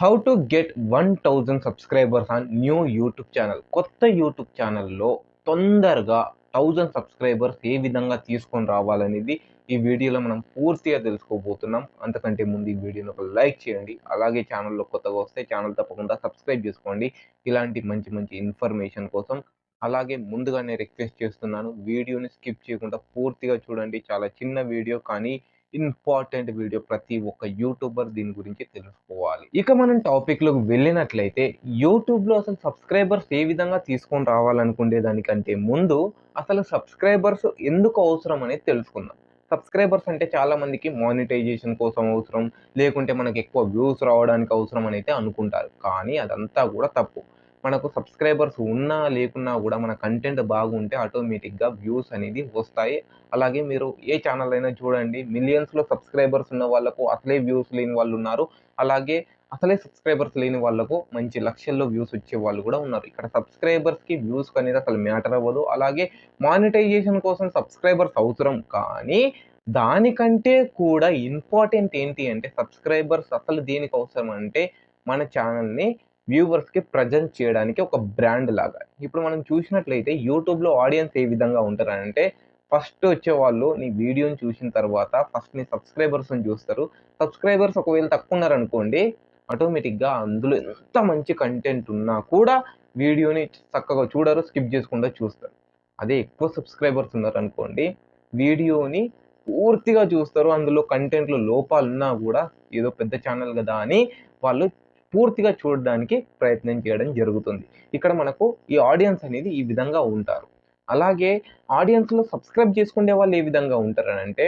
How to get one thousand subscribers on new YouTube channel కొత్త YouTube ఛానల్లో తొందరగా thousand subscribers ఏ విధంగా తీసుకొని రావాలనేది ఈ వీడియోలో మనం పూర్తిగా తెలుసుకోబోతున్నాం. అంతకంటే ముందు ఈ వీడియోని ఒక లైక్ చేయండి. అలాగే ఛానల్లో కొత్తగా వస్తే ఛానల్ తప్పకుండా సబ్స్క్రైబ్ చేసుకోండి. ఇలాంటి మంచి మంచి ఇన్ఫర్మేషన్ కోసం అలాగే ముందుగానే రిక్వెస్ట్ చేస్తున్నాను. వీడియోని స్కిప్ చేయకుండా పూర్తిగా చూడండి. చాలా చిన్న వీడియో కానీ ఇంపార్టెంట్ వీడియో ప్రతి ఒక్క యూట్యూబర్ దీని గురించి తెలుసుకోవాలి. ఇక మనం టాపిక్లోకి వెళ్ళినట్లయితే యూట్యూబ్లో అసలు సబ్స్క్రైబర్స్ ఏ విధంగా తీసుకొని రావాలనుకునే దానికంటే ముందు అసలు సబ్స్క్రైబర్స్ ఎందుకు అవసరం అనేది తెలుసుకుందాం. సబ్స్క్రైబర్స్ అంటే చాలా మందికి మానిటైజేషన్ కోసం అవసరం లేకుంటే మనకి ఎక్కువ వ్యూస్ రావడానికి అవసరం అని అయితే అనుకుంటారు. కానీ అదంతా కూడా తప్పు. మనకు సబ్స్క్రైబర్స్ ఉన్నా లేకున్నా కూడా మన కంటెంట్ బాగుంటే ఆటోమేటిక్గా వ్యూస్ అనేది వస్తాయి. అలాగే మీరు ఏ ఛానల్ అయినా చూడండి మిలియన్స్లో సబ్స్క్రైబర్స్ ఉన్న వాళ్ళకు అసలే వ్యూస్ లేని వాళ్ళు ఉన్నారు. అలాగే అసలే సబ్స్క్రైబర్స్ లేని వాళ్ళకు మంచి లక్షల్లో వ్యూస్ వచ్చే వాళ్ళు కూడా ఉన్నారు. ఇక్కడ సబ్స్క్రైబర్స్కి వ్యూస్ అనేది అసలు మ్యాటర్ అవ్వదు. అలాగే మానిటైజేషన్ కోసం సబ్స్క్రైబర్స్ అవసరం. కానీ దానికంటే కూడా ఇంపార్టెంట్ ఏంటి అంటే సబ్స్క్రైబర్స్ అసలు దేనికి అవసరం అంటే మన ఛానల్ని వ్యూవర్స్కి ప్రజెంట్ చేయడానికి ఒక బ్రాండ్ లాగా. ఇప్పుడు మనం చూసినట్లయితే యూట్యూబ్లో ఆడియన్స్ ఏ విధంగా ఉంటారంటే ఫస్ట్ వచ్చే వాళ్ళు నీ వీడియోని చూసిన తర్వాత ఫస్ట్ నీ సబ్స్క్రైబర్స్ని చూస్తారు. సబ్స్క్రైబర్స్ ఒకవేళ తక్కువ ఉన్నారనుకోండి ఆటోమేటిక్గా అందులో ఎంత మంచి కంటెంట్ ఉన్నా కూడా వీడియోని చక్కగా చూడరు స్కిప్ చేసుకుండా చూస్తారు. అదే ఎక్కువ సబ్స్క్రైబర్స్ ఉన్నారనుకోండి వీడియోని పూర్తిగా చూస్తారు. అందులో కంటెంట్లో లోపాలు ఉన్నా కూడా ఏదో పెద్ద ఛానల్ కదా అని వాళ్ళు పూర్తిగా చూడడానికి ప్రయత్నం చేయడం జరుగుతుంది. ఇక్కడ మనకు ఈ ఆడియన్స్ అనేది ఈ విధంగా ఉంటారు. అలాగే ఆడియన్స్లో సబ్స్క్రైబ్ చేసుకునే వాళ్ళు ఏ విధంగా ఉంటారు అంటే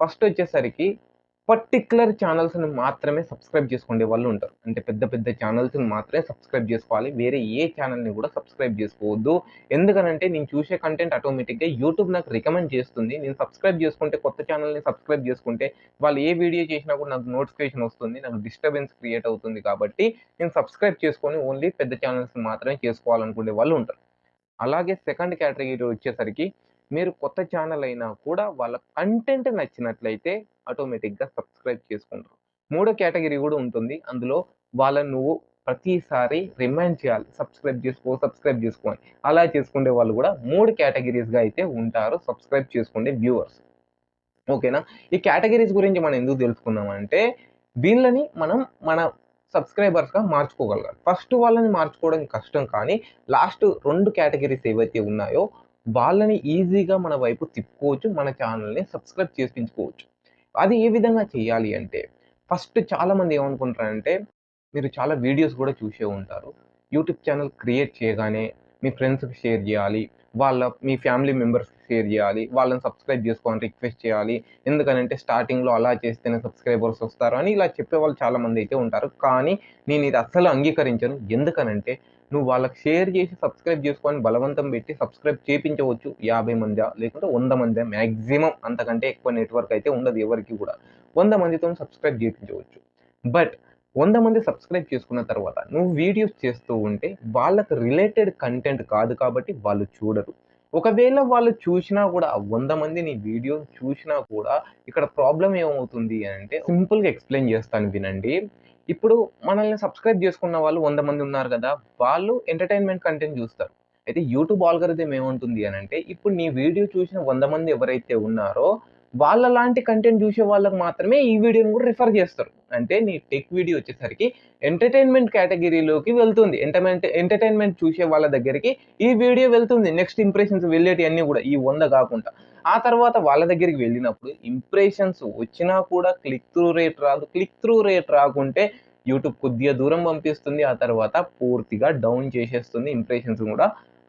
ఫస్ట్ వచ్చేసరికి పర్టికులర్ ఛానల్స్ని మాత్రమే సబ్స్క్రైబ్ చేసుకునే వాళ్ళు ఉంటారు. అంటే పెద్ద పెద్ద ఛానల్స్ని మాత్రమే సబ్స్క్రైబ్ చేసుకోవాలి. వేరే ఏ ఛానల్ని కూడా సబ్స్క్రైబ్ చేసుకోవద్దు. ఎందుకనంటే నేను చూసే కంటెంట్ ఆటోమేటిక్గా యూట్యూబ్ నాకు రికమెండ్ చేస్తుంది. నేను సబ్స్క్రైబ్ చేసుకుంటే కొత్త ఛానల్ని సబ్స్క్రైబ్ చేసుకుంటే వాళ్ళు ఏ వీడియో చేసినా కూడా నాకు నోటిఫికేషన్ వస్తుంది. నాకు డిస్టర్బెన్స్ క్రియేట్ అవుతుంది కాబట్టి నేను సబ్స్క్రైబ్ చేసుకొని ఓన్లీ పెద్ద ఛానల్స్ని మాత్రమే చేసుకోవాలనుకునే వాళ్ళు ఉంటారు. అలాగే సెకండ్ కేటగిరీ వచ్చేసరికి మీరు కొత్త ఛానల్ అయినా కూడా వాళ్ళ కంటెంట్ నచ్చినట్లయితే ఆటోమేటిక్గా సబ్స్క్రైబ్ చేసుకుంటారు. మూడో కేటగిరీ కూడా ఉంటుంది. అందులో వాళ్ళని నువ్వు ప్రతిసారి రిమైండ్ చేయాలి. సబ్స్క్రైబ్ చేసుకో సబ్స్క్రైబ్ చేసుకో అని. అలా చేసుకునే వాళ్ళు కూడా మూడు కేటగిరీస్గా అయితే ఉంటారు. సబ్స్క్రైబ్ చేసుకునే వ్యూవర్స్ ఓకేనా ఈ కేటగిరీస్ గురించి మనం ఎందుకు తెలుసుకున్నామంటే వీళ్ళని మనం మన సబ్స్క్రైబర్స్గా మార్చుకోగలగాలి. ఫస్ట్ వాళ్ళని మార్చుకోవడం కష్టం కానీ లాస్ట్ రెండు కేటగిరీస్ ఏవైతే ఉన్నాయో వాళ్ళని ఈజీగా మన వైపు తిప్పుకోవచ్చు. మన ఛానల్ని సబ్స్క్రైబ్ చేయించుకోవచ్చు అది ఏ విధంగా చేయాలి అంటే ఫస్ట్ చాలామంది ఏమనుకుంటారంటే మీరు చాలా వీడియోస్ కూడా చూసే ఉంటారు. యూట్యూబ్ ఛానల్ క్రియేట్ చేయగానే మీ ఫ్రెండ్స్కి షేర్ చేయాలి వాళ్ళ మీ ఫ్యామిలీ మెంబర్స్కి షేర్ చేయాలి వాళ్ళని సబ్స్క్రైబ్ చేసుకోవాలని రిక్వెస్ట్ చేయాలి. ఎందుకనంటే స్టార్టింగ్లో అలా చేస్తేనే సబ్స్క్రైబర్స్ వస్తారు అని ఇలా చెప్పే వాళ్ళు చాలామంది అయితే ఉంటారు. కానీ నేను ఇది అస్సలు అంగీకరించను. ఎందుకనంటే నువ్వు వాళ్ళకి షేర్ చేసి సబ్స్క్రైబ్ చేసుకొని బలవంతం పెట్టి సబ్స్క్రైబ్ చేయించవచ్చు యాభై మందా? లేకుంటే వంద మందా? మ్యాక్సిమం అంతకంటే ఎక్కువ నెట్వర్క్ అయితే ఉండదు ఎవరికి కూడా. వంద మందితో సబ్స్క్రైబ్ చేయించవచ్చు బట్ వంద మంది సబ్స్క్రైబ్ చేసుకున్న తర్వాత నువ్వు వీడియోస్ చేస్తూ ఉంటే వాళ్ళకి రిలేటెడ్ కంటెంట్ కాదు కాబట్టి వాళ్ళు చూడరు. ఒకవేళ వాళ్ళు చూసినా కూడా వంద మంది నీ వీడియో చూసినా కూడా ఇక్కడ ప్రాబ్లం ఏమవుతుంది అంటే సింపుల్గా ఎక్స్ప్లెయిన్ చేస్తాను వినండి. ఇప్పుడు మనల్ని సబ్స్క్రైబ్ చేసుకున్న వాళ్ళు వంద మంది ఉన్నారు కదా వాళ్ళు ఎంటర్టైన్మెంట్ కంటెంట్ చూస్తారు. అయితే యూట్యూబ్ ఆల్గరిథం ఏముంటుంది అని అంటే ఇప్పుడు నీ వీడియో చూసిన వంద మంది ఎవరైతే ఉన్నారో వాళ్ళ లాంటి కంటెంట్ చూసే వాళ్ళకి మాత్రమే ఈ వీడియోని కూడా రిఫర్ చేస్తారు. అంటే నీ టెక్ వీడియో వచ్చేసరికి ఎంటర్టైన్మెంట్ కేటగిరీలోకి వెళ్తుంది. ఎంటర్టైన్మెంట్ ఎంటర్టైన్మెంట్ చూసే వాళ్ళ దగ్గరికి ఈ వీడియో వెళ్తుంది. నెక్స్ట్ ఇంప్రెషన్స్ వెళ్ళేటివన్నీ కూడా ఈ వంద కాకుండా. ఆ తర్వాత వాళ్ళ దగ్గరికి వెళ్ళినప్పుడు ఇంప్రెషన్స్ వచ్చినా కూడా క్లిక్ త్రూ రేట్ రాదు. క్లిక్ త్రూ రేట్ రాకుంటే యూట్యూబ్ కొద్దిగా దూరం పంపిస్తుంది. ఆ తర్వాత పూర్తిగా డౌన్ చేసేస్తుంది. ఇంప్రెషన్స్ కూడా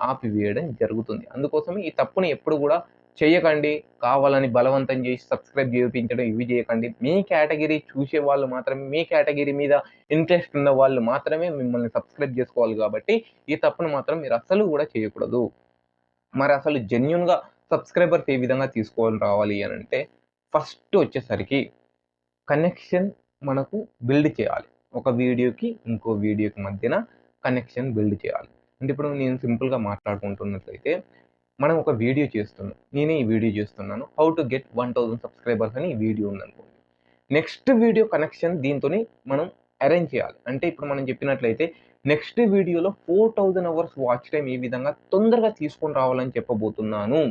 ఆపివేయడం జరుగుతుంది. అందుకోసం ఈ తప్పుని ఎప్పుడు కూడా చేయకండి కావాలని బలవంతం చేసి సబ్స్క్రైబ్ చేయించడం ఇవి చేయకండి. మీ కేటగిరీ చూసే వాళ్ళు మాత్రమే మీ కేటగిరీ మీద ఇంట్రెస్ట్ ఉన్న వాళ్ళు మాత్రమే మిమ్మల్ని సబ్స్క్రైబ్ చేసుకోవాలి కాబట్టి ఈ తప్పును మాత్రం మీరు అసలు కూడా చేయకూడదు. మరి అసలు జెన్యున్గా సబ్స్క్రైబర్స్ ఏ విధంగా తీసుకోవాలి రావాలి అని అంటే ఫస్ట్ వచ్చేసరికి కనెక్షన్ మనకు బిల్డ్ చేయాలి. ఒక వీడియోకి ఇంకో వీడియోకి మధ్యన కనెక్షన్ బిల్డ్ చేయాలి. అంటే ఇప్పుడు నేను సింపుల్గా మాట్లాడుకుంటున్నట్లయితే మనం ఒక వీడియో చేస్తున్నాం. నేనే ఈ వీడియో చేస్తున్నాను. How to get one thousand subscribers అని ఈ వీడియో ఉందనుకోండి. నెక్స్ట్ వీడియో కనెక్షన్ దీంతో మనం అరేంజ్ చేయాలి. అంటే ఇప్పుడు మనం చెప్పినట్లయితే నెక్స్ట్ వీడియోలో four thousand hours watch time ఏ విధంగా తొందరగా తీసుకొని రావాలని చెప్పబోతున్నాను.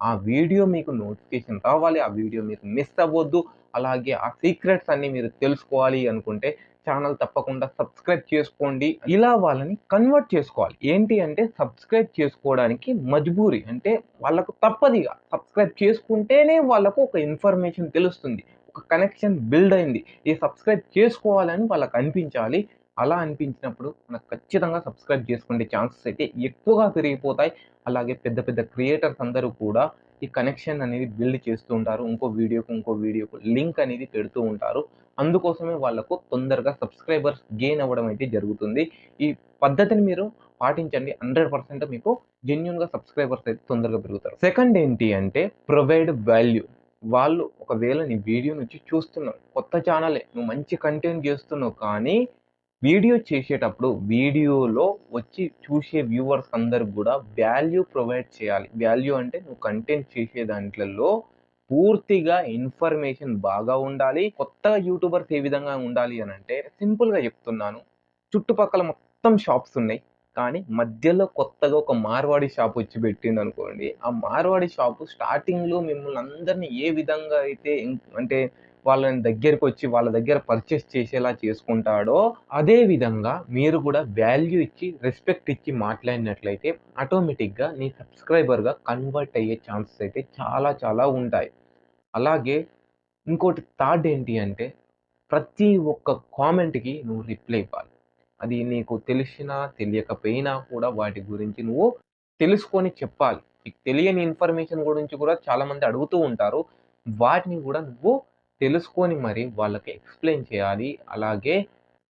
ఆ వీడియో మీకు నోటిఫికేషన్ రావాలి. ఆ వీడియో మీకు మిస్ అవ్వద్దు. అలాగే ఆ సీక్రెట్స్ అన్ని మీరు తెలుసుకోవాలి అనుకుంటే ఛానల్ తప్పకుండా సబ్స్క్రైబ్ చేసుకోండి. ఇలా వాళ్ళని కన్వర్ట్ చేసుకోవాలి. ఏంటి అంటే సబ్స్క్రైబ్ చేసుకోవడానికి మజ్బూరి అంటే వాళ్ళకు తప్పదిగా. సబ్స్క్రైబ్ చేసుకుంటేనే వాళ్ళకు ఒక ఇన్ఫర్మేషన్ తెలుస్తుంది. ఒక కనెక్షన్ బిల్డ్ అయింది. ఈ సబ్స్క్రైబ్ చేసుకోవాలని వాళ్ళకి అనిపించాలి. అలా అనిపించినప్పుడు మనకు ఖచ్చితంగా సబ్స్క్రైబ్ చేసుకునే ఛాన్సెస్ అయితే ఎక్కువగా పెరిగిపోతాయి. అలాగే పెద్ద పెద్ద క్రియేటర్స్ అందరూ కూడా ఈ కనెక్షన్ అనేది బిల్డ్ చేస్తూ ఉంటారు. ఇంకో వీడియోకు ఇంకో వీడియోకు లింక్ అనేది పెడుతూ ఉంటారు. అందుకోసమే వాళ్ళకు తొందరగా సబ్స్క్రైబర్స్ గెయిన్ అవ్వడం అయితే జరుగుతుంది. ఈ పద్ధతిని మీరు పాటించండి. హండ్రెడ్ పర్సెంట్ మీకు జెన్యున్గా సబ్స్క్రైబర్స్ అయితే తొందరగా పెరుగుతారు. సెకండ్ ఏంటి అంటే ప్రొవైడ్ వాల్యూ వాళ్ళు ఒకవేళ నీ వీడియో నుంచి చూస్తున్నావు కొత్త ఛానలే నువ్వు మంచి కంటెంట్ చేస్తున్నావు కానీ వీడియో చేసేటప్పుడు వీడియోలో వచ్చి చూసే వ్యూవర్స్ అందరికి కూడా వాల్యూ ప్రొవైడ్ చేయాలి. వాల్యూ అంటే నువ్వు కంటెంట్ చేసే దాంట్లలో పూర్తిగా ఇన్ఫర్మేషన్ బాగా ఉండాలి. కొత్త యూట్యూబర్స్ ఏ విధంగా ఉండాలి అని అంటే సింపుల్గా చెప్తున్నాను. చుట్టుపక్కల మొత్తం షాప్స్ ఉన్నాయి. కానీ మధ్యలో కొత్తగా ఒక మార్వాడి షాప్ వచ్చి పెట్టింది అనుకోండి. ఆ మార్వాడి షాపు స్టార్టింగ్లో మిమ్మల్ని అందరినీ ఏ విధంగా అయితే అంటే వాళ్ళని దగ్గరికి వచ్చి వాళ్ళ దగ్గర పర్చేస్ చేసేలా చేసుకుంటాడో అదే విధంగా మీరు కూడా వాల్యూ ఇచ్చి రెస్పెక్ట్ ఇచ్చి మాట్లాడినట్లయితే ఆటోమేటిక్గా నీ సబ్స్క్రైబర్గా కన్వర్ట్ అయ్యే ఛాన్సెస్ అయితే చాలా చాలా ఉంటాయి. అలాగే ఇంకోటి థర్డ్ ఏంటి అంటే ప్రతి ఒక్క కామెంట్కి నువ్వు రిప్లై ఇవ్వాలి. అది నీకు తెలిసినా తెలియకపోయినా కూడా వాటి గురించి నువ్వు తెలుసుకొని చెప్పాలి. నీకు తెలియని ఇన్ఫర్మేషన్ గురించి కూడా చాలామంది అడుగుతూ ఉంటారు. వాటిని కూడా నువ్వు తెలుసుకొని మరి వాళ్ళకి ఎక్స్ప్లెయిన్ చేయాలి. అలాగే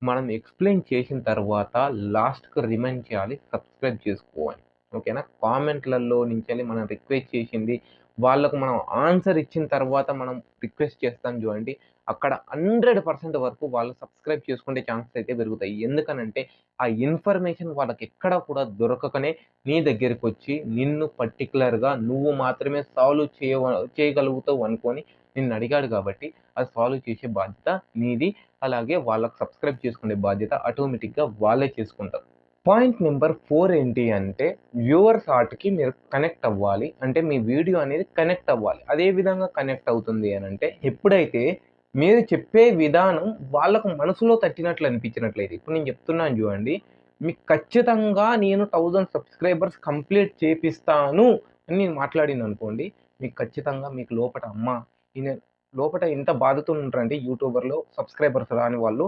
మనం ఎక్స్ప్లెయిన్ చేసిన తర్వాత లాస్ట్కి రిమైండ్ చేయాలి సబ్స్క్రైబ్ చేసుకోవాలి. ఓకేనా? కామెంట్లలో నుంచి మనం రిక్వెస్ట్ చేసింది వాళ్ళకు మనం ఆన్సర్ ఇచ్చిన తర్వాత మనం రిక్వెస్ట్ చేస్తాం చూడండి. అక్కడ హండ్రెడ్ పర్సెంట్ వరకు వాళ్ళు సబ్స్క్రైబ్ చేసుకునే ఛాన్సెస్ అయితే పెరుగుతాయి. ఎందుకనంటే ఆ ఇన్ఫర్మేషన్ వాళ్ళకి ఎక్కడ కూడా దొరకకనే నీ దగ్గరికి వచ్చి నిన్ను పర్టికులర్గా నువ్వు మాత్రమే సాల్వ్ చేయ చేయగలుగుతావు అనుకొని నిన్ను అడిగాడు కాబట్టి అది సాల్వ్ చేసే బాధ్యత నీది. అలాగే వాళ్ళకి సబ్స్క్రైబ్ చేసుకునే బాధ్యత ఆటోమేటిక్గా వాళ్ళే చేసుకుంటారు. పాయింట్ నెంబర్ ఫోర్ ఏంటి అంటే వ్యూవర్స్ ఆర్ట్కి మీరు కనెక్ట్ అవ్వాలి. అంటే మీ వీడియో అనేది కనెక్ట్ అవ్వాలి. అదే విధంగా కనెక్ట్ అవుతుంది అని అంటే ఎప్పుడైతే మీరు చెప్పే విధానం వాళ్ళకు మనసులో తట్టినట్లు అనిపించినట్లయితే ఇప్పుడు నేను చెప్తున్నాను చూడండి మీకు ఖచ్చితంగా నేను థౌజండ్ సబ్స్క్రైబర్స్ కంప్లీట్ చేపిస్తాను అని నేను మాట్లాడింది అనుకోండి మీకు ఖచ్చితంగా మీకు లోపల అమ్మ ఈయన లోపల ఎంత బాధతో ఉంటారంటే యూట్యూబర్లో సబ్స్క్రైబర్స్ రాని వాళ్ళు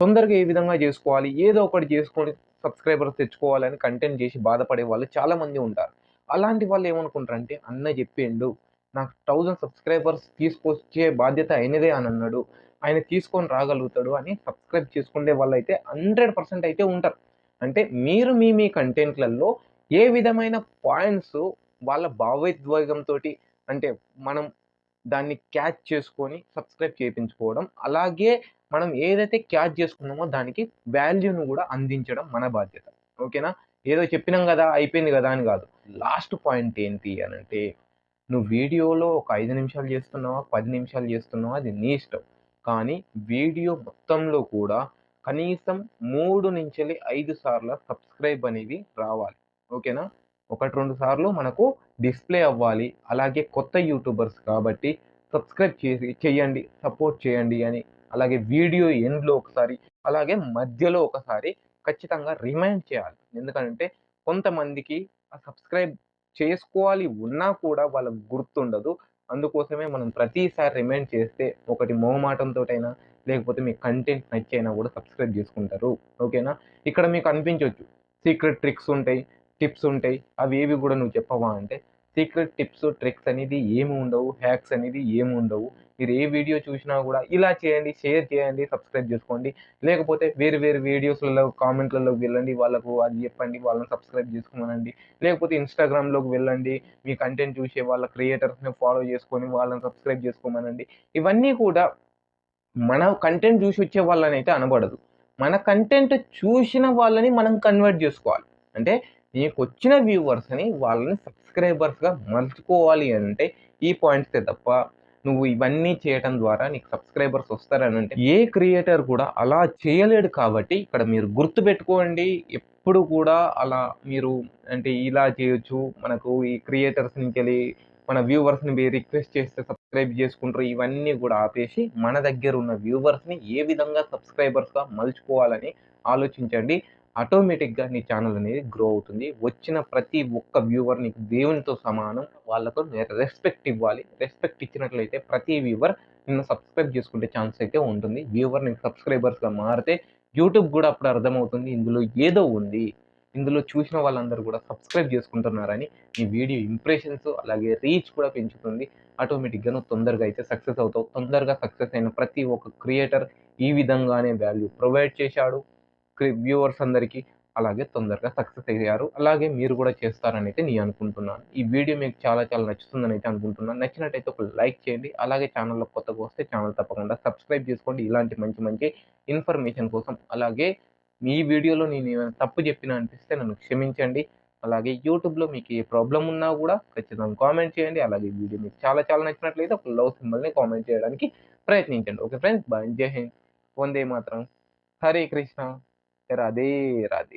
తొందరగా ఏ విధంగా చేసుకోవాలి ఏదో ఒకటి చేసుకొని సబ్స్క్రైబర్స్ తెచ్చుకోవాలని కంటెంట్ చేసి బాధపడే వాళ్ళు చాలామంది ఉంటారు. అలాంటి వాళ్ళు ఏమనుకుంటారంటే అన్న చెప్పిండు నాకు థౌజండ్ సబ్స్క్రైబర్స్ తీసుకొచ్చే బాధ్యత ఆయనదే అని అన్నాడు ఆయన తీసుకొని రాగలుగుతాడు అని సబ్స్క్రైబ్ చేసుకునే వాళ్ళు అయితే హండ్రెడ్ పర్సెంట్ అయితే ఉంటారు. అంటే మీరు మీ మీ కంటెంట్లలో ఏ విధమైన పాయింట్స్ వాళ్ళ భావోద్వేగంతో అంటే మనం దాన్ని క్యాచ్ చేసుకొని సబ్స్క్రైబ్ చేయించుకోవడం అలాగే మనం ఏదైతే క్యాచ్ చేసుకున్నామో దానికి వాల్యూను కూడా అందించడం మన బాధ్యత. ఓకేనా? ఏదో చెప్పినాం కదా అయిపోయింది కదా అని కాదు. లాస్ట్ పాయింట్ ఏంటి అని అంటే నువ్వు వీడియోలో ఒక ఐదు నిమిషాలు చేస్తున్నావా పది నిమిషాలు చేస్తున్నావా అది నీ ఇష్టం. కానీ వీడియో మొత్తంలో కూడా కనీసం మూడు నుంచి ఐదు సార్ల సబ్స్క్రైబ్ అనేవి రావాలి. ఓకేనా? ఒకటి రెండు సార్లు మనకు డిస్ప్లే అవ్వాలి. అలాగే కొత్త యూట్యూబర్స్ కాబట్టి సబ్స్క్రైబ్ చేసి చేయండి సపోర్ట్ చేయండి అని అలాగే వీడియో ఎండ్లో ఒకసారి అలాగే మధ్యలో ఒకసారి ఖచ్చితంగా రిమైండ్ చేయాలి. ఎందుకంటే కొంతమందికి ఆ సబ్స్క్రైబ్ చేసుకోవాలి ఉన్నా కూడా వాళ్ళకు గుర్తుండదు. అందుకోసమే మనం ప్రతిసారి రిమైండ్ చేస్తే ఒకటి మొహమాటంతోటైనా లేకపోతే మీ కంటెంట్ నచ్చైనా కూడా సబ్స్క్రైబ్ చేసుకుంటారు. ఓకేనా? ఇక్కడ మీకు అనిపించవచ్చు సీక్రెట్ ట్రిక్స్ ఉంటాయి టిప్స్ ఉంటాయి. అవి ఏవి కూడా నువ్వు చెప్పవా అంటే సీక్రెట్ టిప్స్ ట్రిక్స్ అనేది ఏమి ఉండవు హ్యాక్స్ అనేది ఏమి ఉండవు. మీరు ఏ వీడియో చూసినా కూడా ఇలా చేయండి షేర్ చేయండి సబ్స్క్రైబ్ చేసుకోండి. లేకపోతే వేరు వేరు వీడియోస్లలో కామెంట్లలోకి వెళ్ళండి వాళ్ళకు అది చెప్పండి వాళ్ళని సబ్స్క్రైబ్ చేసుకోమనండి. లేకపోతే ఇన్స్టాగ్రామ్లోకి వెళ్ళండి మీ కంటెంట్ చూసే వాళ్ళ క్రియేటర్స్ని ఫాలో చేసుకొని వాళ్ళని సబ్స్క్రైబ్ చేసుకోమనండి. ఇవన్నీ కూడా మన కంటెంట్ చూసి వచ్చే వాళ్ళని అయితే అనబడదు. మన కంటెంట్ చూసిన వాళ్ళని మనం కన్వర్ట్ చేసుకోవాలి. అంటే నీకు వచ్చిన వ్యూవర్స్ని వాళ్ళని సబ్స్క్రైబర్స్గా మలుచుకోవాలి అంటే ఈ పాయింట్సే తప్ప నువ్వు ఇవన్నీ చేయటం ద్వారా నీకు సబ్స్క్రైబర్స్ వస్తారని అంటే ఏ క్రియేటర్ కూడా అలా చేయలేడు కాబట్టి ఇక్కడ మీరు గుర్తుపెట్టుకోండి ఎప్పుడు కూడా అలా మీరు అంటే ఇలా చేయొచ్చు. మనకు ఈ క్రియేటర్స్ నుంచి వెళ్ళి మన వ్యూవర్స్ని మీరు రిక్వెస్ట్ చేస్తే సబ్స్క్రైబ్ చేసుకుంటారు. ఇవన్నీ కూడా ఆపేసి మన దగ్గర ఉన్న వ్యూవర్స్ని ఏ విధంగా సబ్స్క్రైబర్స్గా మలుచుకోవాలని ఆలోచించండి. ఆటోమేటిక్గా నీ ఛానల్ అనేది గ్రో అవుతుంది. వచ్చిన ప్రతి ఒక్క వ్యూవర్ నీకు దేవునితో సమానం. వాళ్ళతో రెస్పెక్ట్ ఇవ్వాలి. రెస్పెక్ట్ ఇచ్చినట్లయితే ప్రతి వ్యూవర్ నిన్ను సబ్స్క్రైబ్ చేసుకుంటే ఛాన్స్ అయితే ఉంటుంది. వ్యూవర్ నీకు సబ్స్క్రైబర్స్గా మారితే యూట్యూబ్ కూడా అప్పుడు అర్థమవుతుంది. ఇందులో ఏదో ఉంది. ఇందులో చూసిన వాళ్ళందరూ కూడా సబ్స్క్రైబ్ చేసుకుంటున్నారని ఈ వీడియో ఇంప్రెషన్స్ అలాగే రీచ్ కూడా పెంచుతుంది. ఆటోమేటిక్గా నువ్వు తొందరగా అయితే సక్సెస్ అవుతావు. తొందరగా సక్సెస్ అయిన ప్రతి ఒక్క క్రియేటర్ ఈ విధంగానే వాల్యూ ప్రొవైడ్ చేశాడు. వ్యూవర్స్ అందరికీ అలాగే తొందరగా సక్సెస్ అయ్యారు. అలాగే మీరు కూడా చేస్తారని అయితే నేను అనుకుంటున్నాను. ఈ వీడియో మీకు చాలా చాలా నచ్చుతుందని అయితే అనుకుంటున్నాను. నచ్చినట్టయితే ఒక లైక్ చేయండి. అలాగే ఛానల్లో కొత్తగా వస్తే ఛానల్ తప్పకుండా సబ్స్క్రైబ్ చేసుకోండి. ఇలాంటి మంచి మంచి ఇన్ఫర్మేషన్ కోసం అలాగే మీ వీడియోలో నేను ఏమైనా తప్పు చెప్పినా అనిపిస్తే నన్ను క్షమించండి. అలాగే యూట్యూబ్లో మీకు ఏ ప్రాబ్లం ఉన్నా కూడా ఖచ్చితంగా కామెంట్ చేయండి. అలాగే వీడియో మీకు చాలా చాలా నచ్చినట్లయితే ఒక లవ్ సింబల్ని కామెంట్ చేయడానికి ప్రయత్నించండి. ఓకే ఫ్రెండ్స్ బాయ్ జై హింద్. వందే మాత్రం. హరే కృష్ణ. રાધે રાધે